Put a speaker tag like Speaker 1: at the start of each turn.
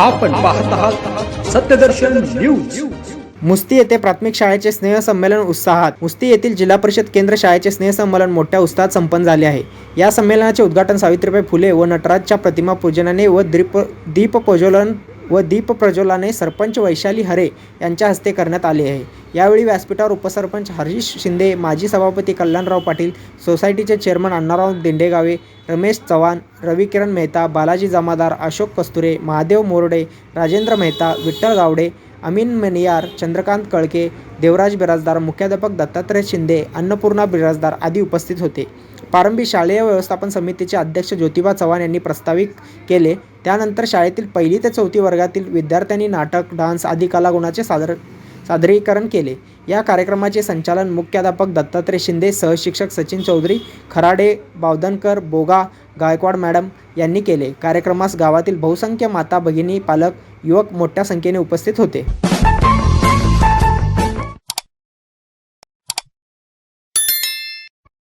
Speaker 1: आपण पाहत आहात सत्यदर्शन न्यूज.
Speaker 2: मुस्ती येथे प्राथमिक शाळेचे स्नेहसंमेलन उत्साहात. मुस्ती येथील जिल्हा परिषद केंद्र शाळेचे स्नेहसंमेलन मोठ्या उत्साहात संपन्न झाले आहे. या संमेलनाचे उद्घाटन सावित्रीबाई फुले व नटराजच्या प्रतिमा पूजनाने व दीप दीपप्रज्वलन व दीप प्रज्वलाने सरपंच वैशाली हरे यांच्या हस्ते करण्यात आले आहे. यावेळी व्यासपीठावर उपसरपंच हरीश शिंदे माजी सभापती कल्याणराव पाटील सोसायटीचे चेअरमन अण्णाराव दिंडेगावे रमेश चव्हाण रविकिरण मेहता बालाजी जमादार अशोक कस्तुरे महादेव मोरडे राजेंद्र मेहता विठ्ठल गावडे अमीन मनियार चंद्रकांत कळके देवराज बिराजदार मुख्याध्यापक दत्तात्रय शिंदे अन्नपूर्णा बिराजदार आदी उपस्थित होते. प्रारंभी शालेय व्यवस्थापन समितीचे अध्यक्ष ज्योतिबा चव्हाण यांनी प्रस्तावित केले त्यानंतर शाळेतील पहिली ते चौथी वर्गातील विद्यार्थ्यांनी नाटक डान्स आदी कलागुणाचे सादर सादरीकरण केले. या कार्यक्रमाचे संचालन मुख्याध्यापक दत्तात्रय शिंदे सहशिक्षक सचिन चौधरी खराडे बावधनकर बोगा गायकवाड मॅडम यांनी केले. कार्यक्रमास गावातील बहुसंख्य माता भगिनी पालक युवक मोठ्या संख्येने उपस्थित होते.